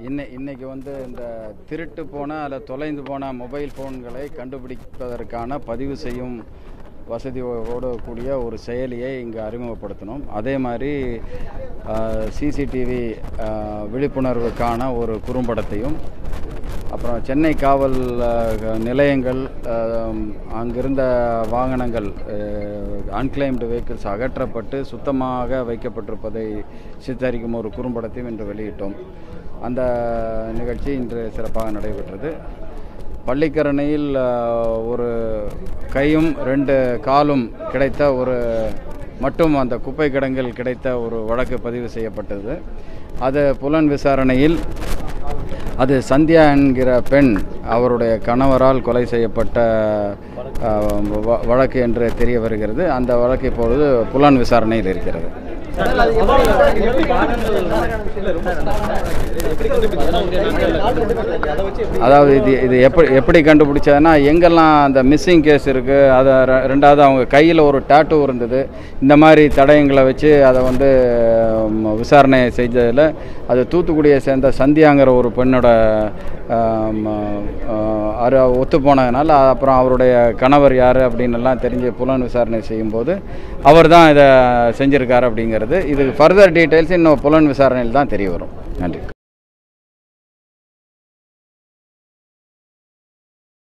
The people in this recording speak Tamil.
இன்னை இன்னைக்கு வந்து இந்த திருட்டு போன அல்ல தொலைந்து போன மொபைல் ஃபோன்களை கண்டுபிடிப்பதற்கான பதிவு செய்யும் வசதியோடு கூடிய ஒரு செயலியை இங்கே அறிமுகப்படுத்தணும் அதே மாதிரி சிசிடிவி விழிப்புணர்வுக்கான ஒரு குறும்படத்தையும் அப்புறம் சென்னை காவல் நிலையங்கள் அங்கிருந்த வாகனங்கள் அன்கிளைம்டு வெஹிக்கிள்ஸ் அகற்றப்பட்டு சுத்தமாக வைக்கப்பட்டிருப்பதை சித்தரிக்கும் ஒரு குறும்படத்தையும் இன்று வெளியிட்டோம். அந்த நிகழ்ச்சி இன்று சிறப்பாக நடைபெற்றது. பள்ளிக்கரணையில் ஒரு கையும் ரெண்டு காலும் கிடைத்த ஒரு மட்டும் அந்த குப்பை கிடங்கில் கிடைத்த ஒரு வழக்கு பதிவு செய்யப்பட்டது. அது புலன் விசாரணையில் அது சந்தியா என்கிற பெண் அவருடைய கணவரால் கொலை செய்யப்பட்ட வழக்கு என்று தெரிய வருகிறது. அந்த வழக்கு இப்பொழுது புலன் விசாரணையில் இருக்கிறது. அதாவது இது இது எப்படி எப்படி கண்டுபிடிச்சதுன்னா எங்கெல்லாம் அந்த மிஸ்ஸிங் கேஸ் இருக்குது அதை ரெண்டாவது அவங்க கையில் ஒரு டேட்டூ இருந்தது. இந்த மாதிரி தடயங்களை வச்சு அதை வந்து விசாரணை செஞ்சதில் அது தூத்துக்குடியை சேர்ந்த சந்தியாங்கிற ஒரு பெண்ணோட அரு ஒத்து போனதுனால அப்புறம் அவருடைய கணவர் யார் அப்படின்னு எல்லாம் தெரிஞ்சு புலன் விசாரணை செய்யும்போது அவர் தான் இதை செஞ்சுருக்காரு அப்படிங்கிறது இது ஃபர்தர் டீட்டெயில்ஸ் இன்னும் புலன் விசாரணையில் தான் தெரிய வரும். நன்றி.